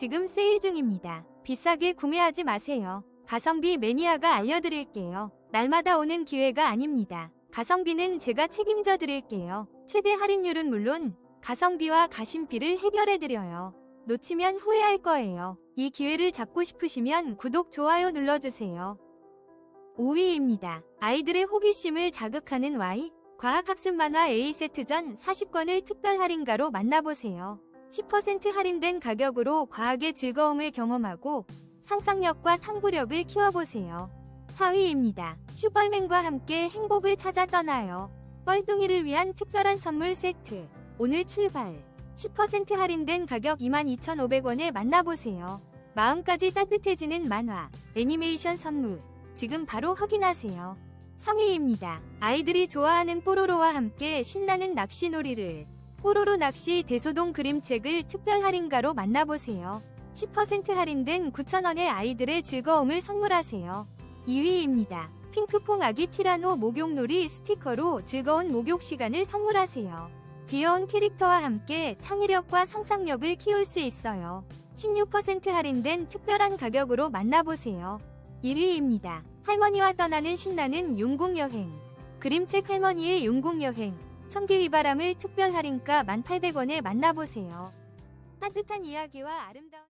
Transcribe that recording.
지금 세일 중입니다. 비싸게 구매하지 마세요. 가성비 매니아가 알려드릴게요. 날마다 오는 기회가 아닙니다. 가성비는 제가 책임져 드릴게요. 최대 할인율은 물론 가성비와 가심비를 해결해 드려요. 놓치면 후회할 거예요. 이 기회를 잡고 싶으시면 구독, 좋아요 눌러주세요. 5위입니다. 아이들의 호기심을 자극하는 Y 과학학습 만화 A세트전 40권을 특별 할인가로 만나보세요. 10% 할인된 가격으로 과학의 즐거움을 경험하고 상상력과 탐구력을 키워보세요. 4위입니다. 슈퍼맨과 함께 행복을 찾아 떠나요. 뻘둥이를 위한 특별한 선물 세트. 오늘 출발. 10% 할인된 가격 22,500원에 만나보세요. 마음까지 따뜻해지는 만화, 애니메이션 선물. 지금 바로 확인하세요. 3위입니다. 아이들이 좋아하는 뽀로로와 함께 신나는 낚시놀이를 뽀로로 낚시 대소동 그림책을 특별 할인가로 만나보세요. 10% 할인된 9,000원의 아이들의 즐거움을 선물하세요. 2위입니다. 핑크퐁 아기 티라노 목욕놀이 스티커로 즐거운 목욕 시간을 선물하세요. 귀여운 캐릭터와 함께 창의력과 상상력을 키울 수 있어요. 16% 할인된 특별한 가격으로 만나보세요. 1위입니다. 할머니와 떠나는 신나는 용궁여행. 그림책 할머니의 용궁여행. 청계위바람을 특별 할인가 1,800원에 만나보세요. 따뜻한 이야기와 아름다운